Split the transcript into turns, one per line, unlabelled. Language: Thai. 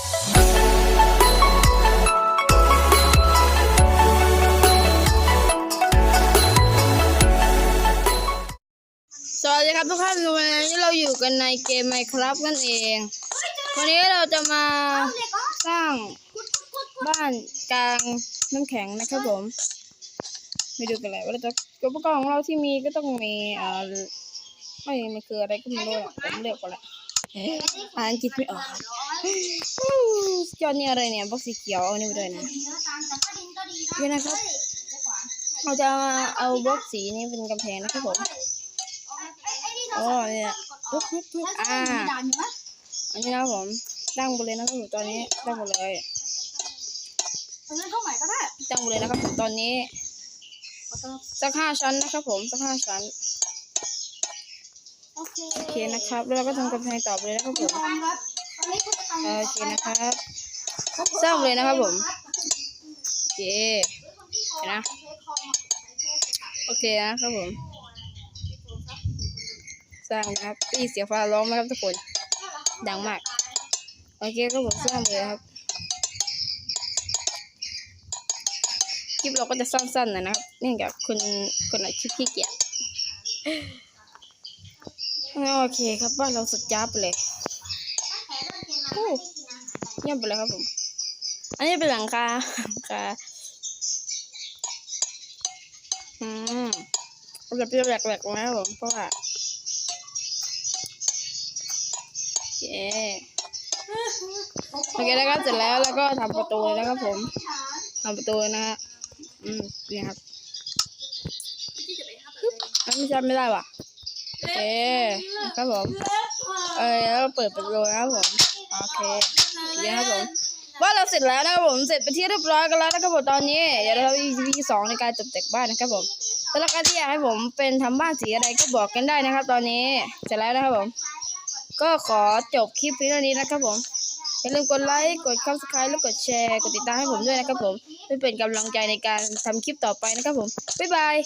สวัสดีครับทุกท่านวันนี้เราอยู่กันในเกม Minecraft กันเอง วันนี้เราจะมาสร้างบ้านกลางน้ำแข็งนะครับผมไปดูกันเลยว่าเราจะอุปกรณ์ของเราที่มีก็ต้องมีเอ่อไม่มันคืออะไรก็ไม่รู้ผมเลือกก่อนละอ่านอังกฤษไม่ออก จอนี่อะไรเนี่ยบล็อกสีเขียวเอานี่ไปด้วยนะเดี๋ยวนะครับเราจะเอาบล็อกสีนี้เป็นกำแพงนะครับผมอ๋อเนี่ยทุกทุกทุกอ่าอันนี้นะครับผมตั้งบนเลยนะครับผมตอนนี้ตั้งบนเลยตั้งบนเลยนะครับตอนนี้สักห้าชั้นนะครับผมสักห้าชั้นโอเคนะครับแล้วเราก็ทำกำแพงต่อไปเลยนะครับผมเออ โอเคนะครับสร้างเลยนะครับผมโอเคเห็นนะโอเคนะครับผมสร้างนะครับได้ยินเสียงฟ้าร้องไหมครับทุกคนดังมากโอเคก็ผมสร้างเลยครับคลิปเราก็จะสั้นๆหนะนะครับเนื่องจากคนคนอัดคลิปขี้เกียจโอเคครับบ้านเราสุดจ้าบไปเลยโอ้ เยี่ยมไปเลยครับผม อันนี้เป็นหลังคาหลังคาอืมเราจะเป็นแหลกๆนะครับผมเพราะว่าโอเคโอเคนะครับเสร็จแล้วแล้วก็ทำประตูเลยนะครับผมทำประตูนะฮะอืมนี่ครับปึ๊บไม่ใช่ไม่ได้ว่ะโอเคนะครับผม เออแล้วเปิดประตูนะครับผม โอเคเดี๋ยวนะครับผมว่าเราเสร็จแล้วนะครับผมเสร็จไปนที่เรียบร้อยกันแล้วนะครับผมตอนนี้เดี๋ยวเราอีพีสองในการตกแต่งบ้านนะครับผมแล้วก็ที่อยากให้ผมเป็นทำบ้านสีอะไรก็บอกกันได้นะครับ ตอนนี้เสร็จแล้วนะครับผม ก็ขอจบคลิปเพียงเท่านี้นะครับผมอย่าลืมกดไลค์กด subscribe แล้วกดแชร์กดติดตามให้ผมด้วยนะครับผมเพื่อเป็นกำลังใจในการทำคลิปต่อไปนะครับผมบ๊ายบาย